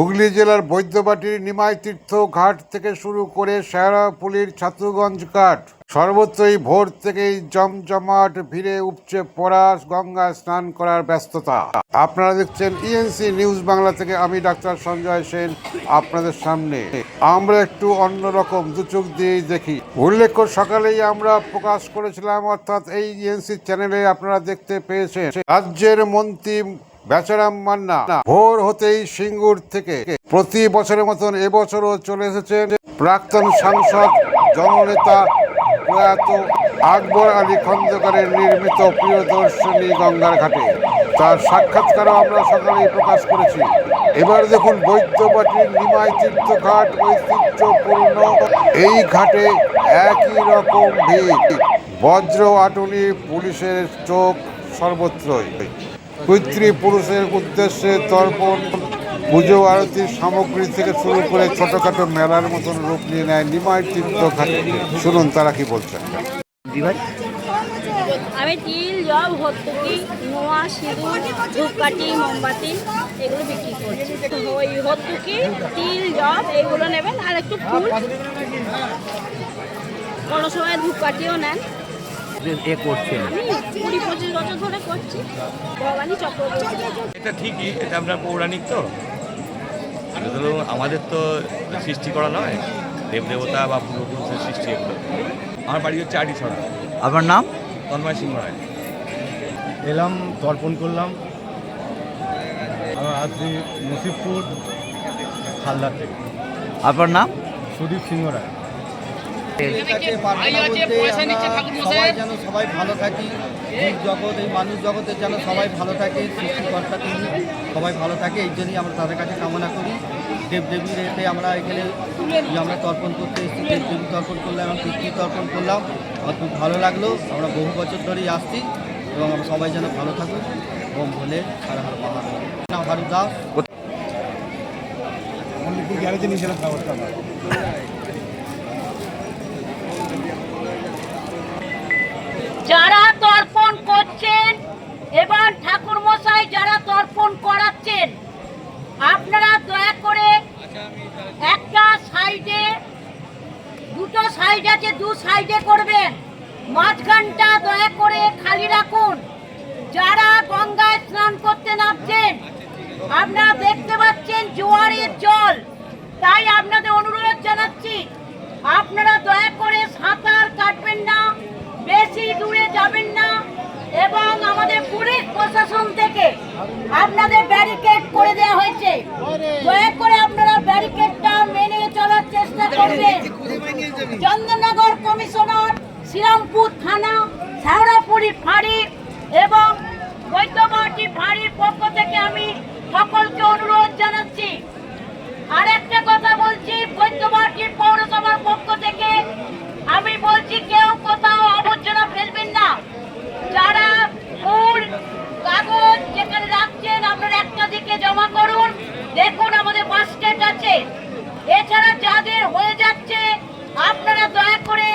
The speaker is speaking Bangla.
হুগলি জেলার বৈদ্যবাটির নিমাই তীর্থ ঘাট থেকে শুরু করে শেয়ারাপুলির ছাতুগঞ্জ ঘাট। সর্বত্রই ভোর থেকেই জমজমাট ভিড়ে উপচে পড়া গঙ্গা স্নান করার ব্যস্ততা। আপনারা দেখছেন ইএনসি নিউজ বাংলা থেকে, আমি ডাক্তার সঞ্জয় সেন আপনাদের সামনে। আমরা একটু অন্যরকম দুচোখ দিয়েই দেখি। উল্লেখ্য, সকালেই আমরা প্রকাশ করেছিলাম, অর্থাৎ এই ইএনসি চ্যানেলে আপনারা দেখতে পেয়েছেন, রাজ্যের মন্ত্রী বেচারাম মান্না, ভোর হতেই সিঙ্গুর থেকে প্রতি বছরের মতন এবছরও চলে এসেছেন প্রাক্তন সাংসদ, জননেতা প্রয়াত আকবর আলী খন্দকারের নির্মিত প্রিয়দর্শনী গঙ্গার ঘাটে। তার সাক্ষাৎকারও আমরা সকালেই প্রকাশ করেছি। এবার দেখুন বৈদ্যবাটির নিমাই তীর্থ ঘাট ঐতিহ্যপূর্ণ। এই ঘাটে একই রকম ভিড়। বজ্র আটুনি পুলিশের চোখ সর্বত্রই। পিতৃপুরুষের উদ্দেশ্যে তর্পণ পুজো আরতির সামগ্রী থেকে শুরু করে ছোটখাটো মেলার মতন রূপ নিয়ে নেয় নিমাই তীর্থ ঘাটে। শুনুন তারা কি বলছেন? আমি তিল জব হত্যকি নোয়া সিঁদুর ধূপকাঠি মোমবাতি এগুলো বিক্রি করছি। ওই হত্যকি তিল জব এগুলো নেবেন। আর একটু ফুল। কোনো সময় ধূপকাঠিও নেন। এ করছেন করছি। এটা ঠিকই এটা আমরা পৌরাণিক তো। ধরুন আমাদের তো সৃষ্টি করা নয়। দেবদেবতা বা পূর্বপুরুষের সৃষ্টি এগুলো। আমার বাড়ি হচ্ছে আড়ি ছড়া আপনার নাম? তন্ময় সিংহ রায়। এলাম তর্পণ করলাম। আমার আসছি নসিবপুর হালদার থেকে আপনার নাম? সুদীপ সিংহ রায় কাছে প্রার্থনা বলতে আমরা সবাই যেন সবাই ভালো থাকি। জীব জগৎ এই মানুষ জগতের যেন সবাই ভালো থাকে সৃষ্টিকর্তা তিনি সবাই ভালো থাকে এই জন্যই আমরা তাদের কাছে কামনা করি। দেবদেবীর এতে আমরা এখানে আমরা তর্পণ করতে এসেছি দেবদেবী তর্পণ করলাম এবং পিতৃ তর্পণ করলাম। আমার খুব ভালো লাগল। আমরা বহু বছর ধরেই আসছি এবং আমরা সবাই যেন ভালো থাকুক। ওম বলে হর হর মহাদেব। নাম হারু দাস গ্যারেজে নিয়েছিলাম খাবারটা যারা তর্পণ করছেন, এবং ঠাকুর মশাই যারা তর্পণ করাচ্ছেন, আপনারা দয়া করে একটা সাইডে, দুটো সাইড আছে, দু সাইডে করবেন। মাঝখানটা দয়া করে খালি রাখুন। যারা গঙ্গায় স্নান করতে নামছেন, আপনারা দেখতে পাচ্ছেন জোয়ারের জল। তাই আপনাদের অনুরোধ জানাচ্ছি, আপনারা দয়া করে দয়া করে আপনারা ব্যারিকেডটা মেনে চলার চেষ্টা করবেন। চন্দননগর কমিশনার, শ্রীরামপুর থানা শেওড়াপুরি ফাঁড়ি এবং বৈদ্যবাটি ফাঁড়ির পক্ষ থেকে আমি ব্যাংকে জমা করুন? দেখুন আমাদের বাস স্ট্যান্ড আছে। এছাড়া যাদের হয়ে যাচ্ছে, আপনারা দয়া করে